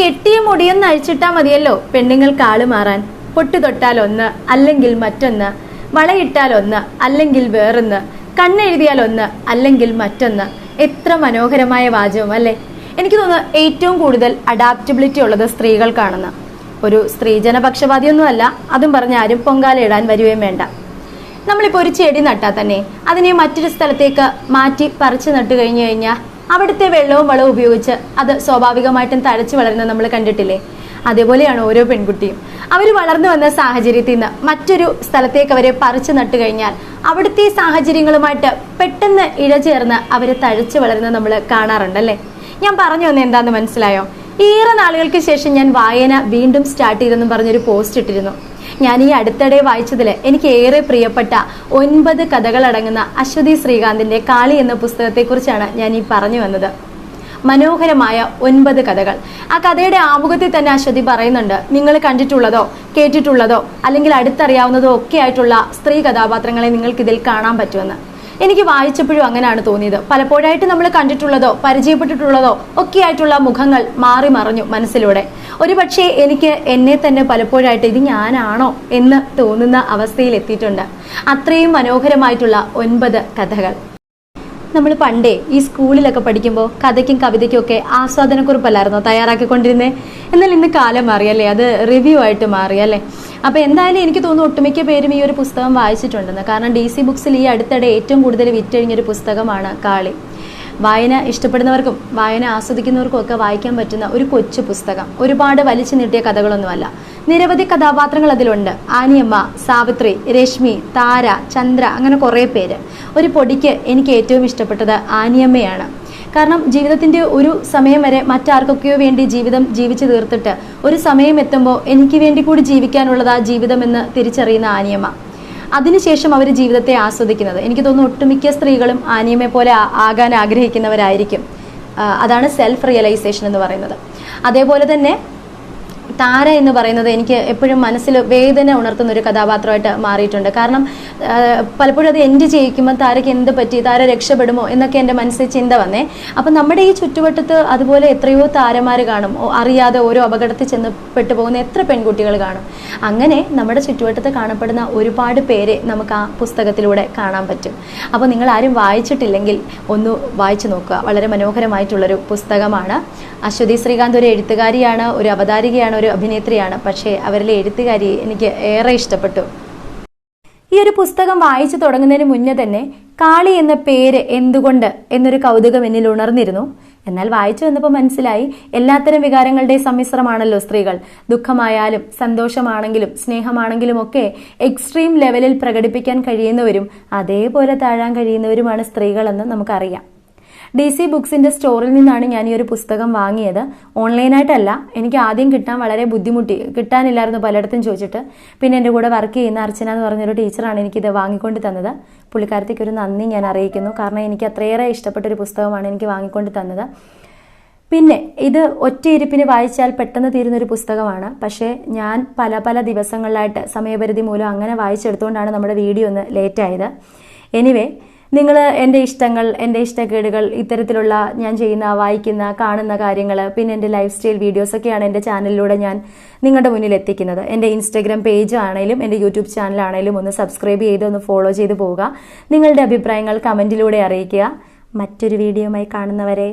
കെട്ടിയ മുടിയൊന്ന് അഴിച്ചിട്ടാ മതിയല്ലോ പെണ്ണുങ്ങൾക്ക് ആൾ മാറാൻ. പൊട്ടു തൊട്ടാൽ ഒന്ന് അല്ലെങ്കിൽ മറ്റൊന്ന്. വളയിട്ടാൽ ഒന്ന് അല്ലെങ്കിൽ വേറൊന്ന്. കണ്ണെഴുതിയാൽ ഒന്ന് അല്ലെങ്കിൽ മറ്റൊന്ന്. എത്ര മനോഹരമായ വാചകം അല്ലേ? എനിക്ക് തോന്നുന്നു ഏറ്റവും കൂടുതൽ അഡാപ്റ്റബിലിറ്റി ഉള്ളത് സ്ത്രീകൾക്കാണെന്ന് ഒരു സ്ത്രീജന പക്ഷപാതിയൊന്നുമല്ല അതും പറഞ്ഞ് ആരും പൊങ്കാലയിടാൻ വരികയും വേണ്ട. നമ്മളിപ്പോൾ ഒരു ചെടി നട്ടാൽ തന്നെ അതിനെ മറ്റൊരു സ്ഥലത്തേക്ക് മാറ്റി പറിച്ചു നട്ടു കഴിഞ്ഞു കഴിഞ്ഞാൽ അവിടുത്തെ വെള്ളവും വളവും ഉപയോഗിച്ച് അത് സ്വാഭാവികമായിട്ടും തഴച്ചു വളരുന്നത് നമ്മൾ കണ്ടിട്ടില്ലേ? അതേപോലെയാണ് ഓരോ പെൺകുട്ടിയും. അവർ വളർന്നു വന്ന സാഹചര്യത്തിൽ നിന്ന് മറ്റൊരു സ്ഥലത്തേക്ക് അവരെ പറിച്ചു നട്ടു കഴിഞ്ഞാൽ അവിടുത്തെ സാഹചര്യങ്ങളുമായിട്ട് പെട്ടെന്ന് ഇഴചേർന്ന് അവരെ തഴച്ചു വളരുന്നത് നമ്മൾ കാണാറുണ്ടല്ലേ ഞാൻ പറഞ്ഞു വന്ന എന്താണെന്ന് മനസ്സിലായോ? ഏറെ നാളുകൾക്ക് ശേഷം ഞാൻ വായന വീണ്ടും സ്റ്റാർട്ട് ചെയ്തെന്നും പറഞ്ഞൊരു പോസ്റ്റ് ഇട്ടിരുന്നു. ഞാൻ ഈ അടുത്തിടെ വായിച്ചതിൽ എനിക്ക് ഏറെ പ്രിയപ്പെട്ട ഒൻപത് കഥകൾ അടങ്ങുന്ന അശ്വതി ശ്രീകാന്തിന്റെ കാളി എന്ന പുസ്തകത്തെക്കുറിച്ചാണ് ഞാൻ ഈ പറഞ്ഞു വന്നത്. മനോഹരമായ ഒൻപത് കഥകൾ. ആ കഥയുടെ ആമുഖത്തിൽ തന്നെ അശ്വതി പറയുന്നുണ്ട് നിങ്ങൾ കണ്ടിട്ടുള്ളതോ കേട്ടിട്ടുള്ളതോ അല്ലെങ്കിൽ അടുത്തറിയാവുന്നതോ ഒക്കെ ആയിട്ടുള്ള സ്ത്രീ കഥാപാത്രങ്ങളെ നിങ്ങൾക്കിതിൽ കാണാൻ പറ്റുമെന്ന്. എനിക്ക് വായിച്ചപ്പോഴും അങ്ങനെയാണ് തോന്നിയത്. പലപ്പോഴായിട്ട് നമ്മൾ കണ്ടിട്ടുള്ളതോ പരിചയപ്പെട്ടിട്ടുള്ളതോ ഒക്കെ ആയിട്ടുള്ള മുഖങ്ങൾ മാറി മറിഞ്ഞു മനസ്സിലൂടെ. ഒരു പക്ഷേ എനിക്ക് എന്നെ തന്നെ പലപ്പോഴായിട്ട് ഇത് ഞാനാണോ എന്ന് തോന്നുന്ന അവസ്ഥയിൽ എത്തിയിട്ടുണ്ട് അത്രയും മനോഹരമായിട്ടുള്ള ഒൻപത് കഥകൾ. നമ്മൾ പണ്ടേ ഈ സ്കൂളിലൊക്കെ പഠിക്കുമ്പോൾ കഥയ്ക്കും കവിതയ്ക്കും ഒക്കെ ആസ്വാദനക്കുറിപ്പല്ലായിരുന്നോ? തയ്യാറാക്കിക്കൊണ്ടിരുന്നേ? എന്നാൽ ഇന്ന് കാലം മാറിയല്ലേ അത് റിവ്യൂ ആയിട്ട് മാറിയല്ലേ അപ്പോൾ എന്തായാലും എനിക്ക് തോന്നുന്നു ഒട്ടുമിക്ക പേരും ഈ ഒരു പുസ്തകം വായിച്ചിട്ടുണ്ടെന്ന്. കാരണം ഡി സി ബുക്സിൽ ഈ അടുത്തിടെ ഏറ്റവും കൂടുതൽ വിറ്റഴിഞ്ഞൊരു പുസ്തകമാണ് കാളി. വായന ഇഷ്ടപ്പെടുന്നവർക്കും വായന ആസ്വദിക്കുന്നവർക്കും ഒക്കെ വായിക്കാൻ പറ്റുന്ന ഒരു കൊച്ചു പുസ്തകം. ഒരുപാട് വലിച്ചു നീട്ടിയ കഥകളൊന്നുമല്ല. നിരവധി കഥാപാത്രങ്ങൾ അതിലുണ്ട്. ആനിയമ്മ സാവിത്രി രശ്മി താര ചന്ദ്ര അങ്ങനെ കുറേ പേര്. ഒരു പൊടിക്ക് എനിക്ക് ഏറ്റവും ഇഷ്ടപ്പെട്ടത് ആനിയമ്മയാണ്. കാരണം ജീവിതത്തിന്റെ ഒരു സമയം വരെ മറ്റാർക്കൊക്കെയോ വേണ്ടി ജീവിതം ജീവിച്ചു തീർത്തിട്ട് ഒരു സമയം എത്തുമ്പോൾ എനിക്ക് വേണ്ടി കൂടി ജീവിക്കാനുള്ളത് ആ ജീവിതമെന്ന് തിരിച്ചറിയുന്ന ആനിയമ്മ. അതിനുശേഷം അവർ ജീവിതത്തെ ആസ്വദിക്കുന്നത്. എനിക്ക് തോന്നുന്നു ഒട്ടുമിക്ക സ്ത്രീകളും ആനിയമെ പോലെ ആകാൻ ആഗ്രഹിക്കുന്നവരായിരിക്കും. അതാണ് സെൽഫ് റിയലൈസേഷൻ എന്ന് പറയുന്നത്. അതേപോലെ തന്നെ താര എന്ന് പറയുന്നത് എനിക്ക് എപ്പോഴും മനസ്സിൽ വേദന ഉണർത്തുന്ന ഒരു കഥാപാത്രമായിട്ട് മാറിയിട്ടുണ്ട്. കാരണം പലപ്പോഴും അത് എൻഡ് ചെയ്യിക്കുമ്പോൾ താരയ്ക്ക് എന്ത് പറ്റി താര രക്ഷപ്പെടുമോ എന്നൊക്കെ എന്റെ മനസ്സിൽ ചിന്ത വന്നേ. അപ്പം നമ്മുടെ ഈ ചുറ്റുവട്ടത്ത് അതുപോലെ എത്രയോ താരമാർ കാണും. അറിയാതെ ഓരോ അപകടത്തിൽ ചെന്ന് പെട്ടുപോകുന്ന എത്ര പെൺകുട്ടികൾ കാണും. അങ്ങനെ നമ്മുടെ ചുറ്റുവട്ടത്ത് കാണപ്പെടുന്ന ഒരുപാട് പേരെ നമുക്ക് ആ പുസ്തകത്തിലൂടെ കാണാൻ പറ്റും. അപ്പോൾ നിങ്ങൾ ആരും വായിച്ചിട്ടില്ലെങ്കിൽ ഒന്ന് വായിച്ചു നോക്കുക. വളരെ മനോഹരമായിട്ടുള്ളൊരു പുസ്തകമാണ്. അശ്വതി ശ്രീകാന്ത് ഒരു എഴുത്തുകാരിയാണ് ഒരു അവതാരികയാണ് ഒരു അഭിനേത്രിയാണ്. പക്ഷേ അവരിലെ എഴുത്തുകാരി എനിക്ക് ഏറെ ഇഷ്ടപ്പെട്ടു. ഈ ഒരു പുസ്തകം വായിച്ചു തുടങ്ങുന്നതിന് മുന്നേ തന്നെ കാളി എന്ന പേര് എന്തുകൊണ്ട് എന്നൊരു കൗതുകം എന്നിൽ ഉണർന്നിരുന്നു. എന്നാൽ വായിച്ചു വന്നപ്പോൾ മനസ്സിലായി എല്ലാത്തരം വികാരങ്ങളുടെ സമ്മിശ്രമാണല്ലോ സ്ത്രീകൾ. ദുഃഖമായാലും സന്തോഷമാണെങ്കിലും സ്നേഹമാണെങ്കിലും ഒക്കെ എക്സ്ട്രീം ലെവലിൽ പ്രകടിപ്പിക്കാൻ കഴിയുന്നവരും അതേപോലെ താഴാൻ കഴിയുന്നവരുമാണ് സ്ത്രീകളെന്ന് നമുക്കറിയാം. ഡി സി ബുക്സിന്റെ സ്റ്റോറിൽ നിന്നാണ് ഞാൻ ഈ ഒരു പുസ്തകം വാങ്ങിയത്. ഓൺലൈനായിട്ടല്ല. എനിക്ക് ആദ്യം കിട്ടാൻ വളരെ ബുദ്ധിമുട്ടി കിട്ടാനില്ലായിരുന്നു പലയിടത്തും ചോദിച്ചിട്ട്. പിന്നെ എന്റെ കൂടെ വർക്ക് ചെയ്യുന്ന അർച്ചന എന്ന് പറഞ്ഞൊരു ടീച്ചറാണ് എനിക്കിത് വാങ്ങിക്കൊണ്ട് തന്നത്. പുള്ളിക്കാരത്തേക്ക് ഒരു നന്ദി ഞാൻ അറിയിക്കുന്നു. കാരണം എനിക്ക് അത്രയേറെ ഇഷ്ടപ്പെട്ടൊരു പുസ്തകമാണ് എനിക്ക് വാങ്ങിക്കൊണ്ട് തന്നത്. പിന്നെ ഇത് ഒറ്റയിരിപ്പിന് വായിച്ചാൽ പെട്ടെന്ന് തീരുന്നൊരു പുസ്തകമാണ്. പക്ഷേ ഞാൻ പല പല ദിവസങ്ങളിലായിട്ട് സമയപരിധി മൂലം അങ്ങനെ വായിച്ചെടുത്തുകൊണ്ടാണ് നമ്മുടെ വീഡിയോ ഒന്ന് ലേറ്റായത്. എനിവേ നിങ്ങൾ എന്റെ ഇഷ്ടങ്ങൾ എന്റെ ഇഷ്ടക്കേടുകൾ ഇത്തരത്തിലുള്ള ഞാൻ ചെയ്യുന്ന വായിക്കുന്ന കാണുന്ന കാര്യങ്ങൾ പിന്നെ എന്റെ ലൈഫ് സ്റ്റൈൽ വീഡിയോസൊക്കെയാണ് എന്റെ ചാനലിലൂടെ ഞാൻ നിങ്ങളുടെ മുന്നിൽ എത്തിക്കുന്നത്. എന്റെ ഇൻസ്റ്റാഗ്രാം പേജ് ആണെങ്കിലും എന്റെ യൂട്യൂബ് ചാനലാണെങ്കിലും ഒന്ന് സബ്സ്ക്രൈബ് ചെയ്ത് ഒന്ന് ഫോളോ ചെയ്ത് പോവുക. നിങ്ങളുടെ അഭിപ്രായങ്ങൾ കമന്റിലൂടെ അറിയിക്കുക. മറ്റൊരു വീഡിയോയുമായി കാണുന്നവരെ